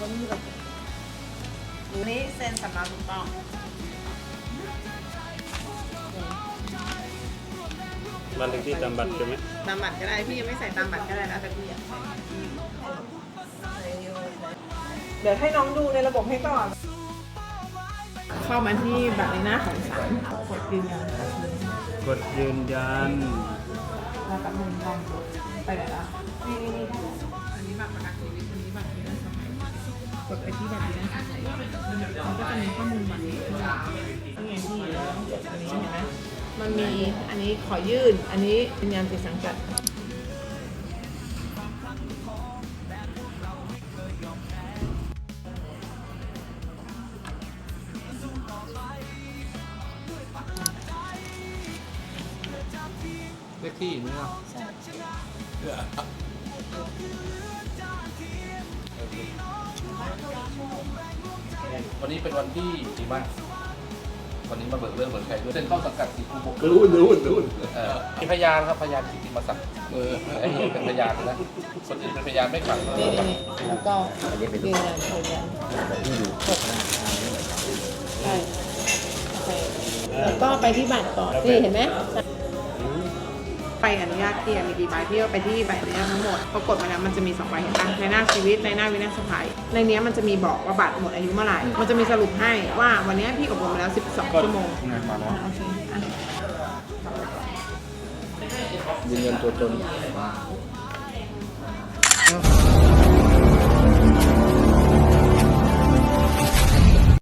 ต้องมีระบบนี่เซ็นสำเนาถูกต้องบ้านเลขที่ตามบัตรใช่ไหมตามบัตรก็ได้พี่ยังไม่ใส่ตามบัตรก็ได้แล้วแต่พี่อยากใส่เดี๋ยวให้น้องดูในระบบให้ก่อน เข้ามาที่บัตรในหน้าของศาลกดยืนยันค่ะกดยืนยันแล้วแป๊บนึงลองดูไปไหนละนี่นี่ ไปที่แบัตรที่น่าสมันก็จะมีข้อมูลบันนี่ไงพี่อันนี้เห็นไหมมันมีอันนี้ขอยื่น อันนี้ยืนยันติดสังกัดเลขที่นี่เนาะ วันนี้เป็นวันที่ดีมาก วันนี้มาเบิกเรื่องเบิกใครด้วยเส้นเข้าสังกัดสีภูบกรู้รู้รู้เอ่อมีพยานครับพยานกิติมศักดิ์เออไอ้นี่เป็นพยานนะคนอื่นเป็นพยานไม่กลับนี่นี่แล้วก็ยืนยันยืนยันใช่โอเคแล้วก็ไปที่บัตรก่อนนี่เห็นไหม ไปอนุญาตที่มีกี่ใบพี่ก็ไปที่ใบอนุญาตทั้งหมดปรากฏมาแล้วมันจะมีสองใบเห็นปะในหน้าชีวิตในหน้าวินาศภัยในเนี้ยมันจะมีบอกว่าบัตรหมดอายุเมื่อไหร่มันจะมีสรุปให้ว่าวันเนี้ยพี่อบรมมาแล้ว 12 ชั่วโมงมาแล้วอะโอเคอะยืนยันตัวตน